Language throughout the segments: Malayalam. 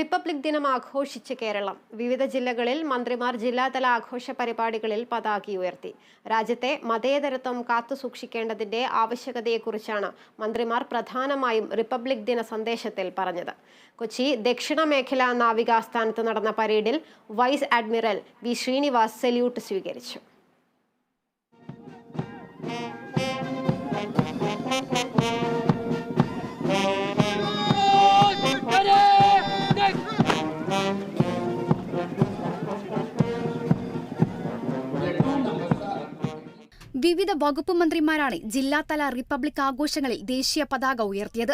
റിപ്പബ്ലിക് ദിനം ആഘോഷിച്ച് കേരളം. വിവിധ ജില്ലകളിൽ മന്ത്രിമാർ ജില്ലാതല ആഘോഷ പരിപാടികളിൽ പതാക ഉയർത്തി. രാജ്യത്തെ മതേതരത്വം കാത്തുസൂക്ഷിക്കേണ്ടതിന്റെ ആവശ്യകതയെക്കുറിച്ചാണ് മന്ത്രിമാർ പ്രധാനമായും റിപ്പബ്ലിക് ദിന സന്ദേശത്തിൽ പറഞ്ഞത്. കൊച്ചി ദക്ഷിണ മേഖലാ നാവികാസ്ഥാനത്ത് നടന്ന പരേഡിൽ vice admiral V. Srinivas salute സ്വീകരിച്ചു. വിവിധ വകുപ്പ് മന്ത്രിമാരാണ് ജില്ലാതല റിപ്പബ്ലിക് ആഘോഷങ്ങളിൽ ദേശീയ പതാക ഉയർത്തിയത്.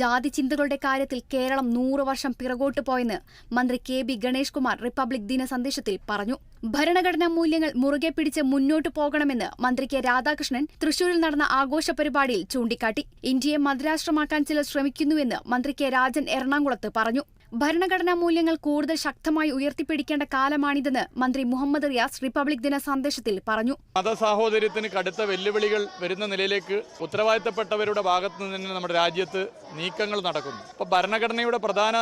ജാതി ചിന്തകളുടെ കാര്യത്തിൽ കേരളം നൂറ് വർഷം പിറകോട്ട് പോയെന്ന് മന്ത്രി K B Ganesh Kumar republic ദിന സന്ദേശത്തിൽ പറഞ്ഞു. ഭരണഘടനാ മൂല്യങ്ങൾ മുറുകെ പിടിച്ച് മുന്നോട്ട് പോകണമെന്ന് മന്ത്രി കെ രാധാകൃഷ്ണൻ തൃശൂരിൽ നടന്ന ആഘോഷ പരിപാടിയിൽ ചൂണ്ടിക്കാട്ടി. ഇന്ത്യയെ മതരാഷ്ട്രമാക്കാൻ ചിലർ ശ്രമിക്കുന്നുവെന്ന് മന്ത്രി കെ രാജൻ എറണാകുളത്ത് പറഞ്ഞു. ഭരണഘടനാ മൂല്യങ്ങൾ കൂടുതൽ ശക്തമായി ഉയർത്തിപ്പിടിക്കേണ്ട കാലമാണിതെന്ന് മന്ത്രി മുഹമ്മദ് റിയാസ് റിപ്പബ്ലിക് ദിന സന്ദേശത്തിൽ പറഞ്ഞു. മതസാഹോദര്യത്തിന് കടുത്ത വെല്ലുവിളികൾ വരുന്ന നിലയിലേക്ക് ഉത്തരവാദിത്തപ്പെട്ടവരുടെ ഭാഗത്തു നിന്ന് നമ്മുടെ രാജ്യത്ത് നീക്കങ്ങൾ നടക്കുന്നു. അപ്പോൾ ഭരണഘടനയുടെ പ്രധാന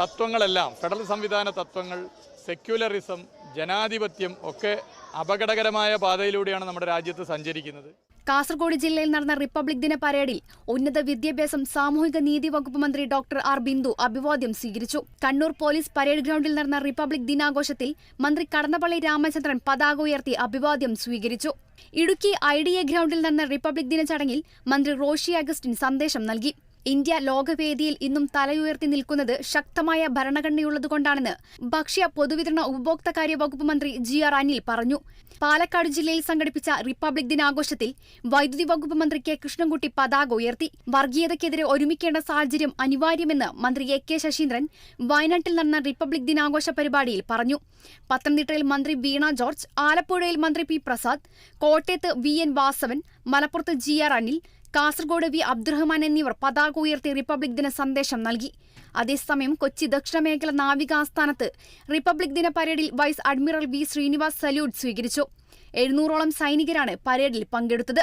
തത്വങ്ങളെല്ലാം ഫെഡറൽ സംവിധാന തത്വങ്ങൾ സെക്യുലറിസം ജനാധിപത്യം ഒക്കെ അപകടകരമായ പാതയിലൂടെയാണ് നമ്മുടെ രാജ്യത്ത് സഞ്ചരിക്കുന്നത്. കാസർഗോഡ് ജില്ലയിൽ നടന്ന റിപ്പബ്ലിക് ദിന പരേഡിൽ ഉന്നത വിദ്യാഭ്യാസം സാമൂഹിക നീതി വകുപ്പ് മന്ത്രി ഡോക്ടർ ആർ ബിന്ദു അഭിവാദ്യം സ്വീകരിച്ചു. കണ്ണൂർ പോലീസ് പരേഡ് ഗ്രൗണ്ടിൽ നടന്ന റിപ്പബ്ലിക് ദിനാഘോഷത്തിൽ മന്ത്രി കടന്നപ്പള്ളി രാമചന്ദ്രൻ പതാക ഉയർത്തി അഭിവാദ്യം സ്വീകരിച്ചു. ഇടുക്കി ഐ ഡി എ ഗ്രൗണ്ടിൽ നടന്ന റിപ്പബ്ലിക് ദിന ചടങ്ങിൽ മന്ത്രി റോഷി അഗസ്റ്റിൻ സന്ദേശം നൽകി. ഇന്ത്യ ലോകവേദിയിൽ ഇന്നും തലയുയർത്തി നിൽക്കുന്നത് ശക്തമായ ഭരണഘടനയുള്ളതുകൊണ്ടാണെന്ന് ഭക്ഷ്യ പൊതുവിതരണ ഉപഭോക്തൃകാര്യ വകുപ്പ് മന്ത്രി ജി ആർ അനിൽ പറഞ്ഞു. പാലക്കാട് ജില്ലയിൽ സംഘടിപ്പിച്ച റിപ്പബ്ലിക് ദിനാഘോഷത്തിൽ വൈദ്യുതി വകുപ്പ് മന്ത്രി കെ കൃഷ്ണൻകുട്ടി പതാക ഉയർത്തി. വർഗീയതയ്ക്കെതിരെ ഒരുമിക്കേണ്ട സാഹചര്യം അനിവാര്യമെന്ന് മന്ത്രി എ കെ ശശീന്ദ്രൻ വയനാട്ടിൽ നടന്ന റിപ്പബ്ലിക് ദിനാഘോഷ പരിപാടിയിൽ പറഞ്ഞു. പത്തനംതിട്ടയിൽ മന്ത്രി വീണ ജോർജ് ആലപ്പുഴയിൽ മന്ത്രി പി പ്രസാദ് കോട്ടയത്ത് വി എൻ വാസവൻ മലപ്പുറത്ത് G R Anil Kasaragod V Abdurahman എന്നിവർ പതാക ഉയർത്തി റിപ്പബ്ലിക് ദിന സന്ദേശം നൽകി. അതേസമയം കൊച്ചി ദക്ഷിണ മേഖല നാവിക ആസ്ഥാനത്ത് റിപ്പബ്ലിക് ദിന പരേഡിൽ vice admiral V Srinivas salute സ്വീകരിച്ചു. എഴുന്നൂറോളം സൈനികരാണ് പരേഡിൽ പങ്കെടുത്തത്.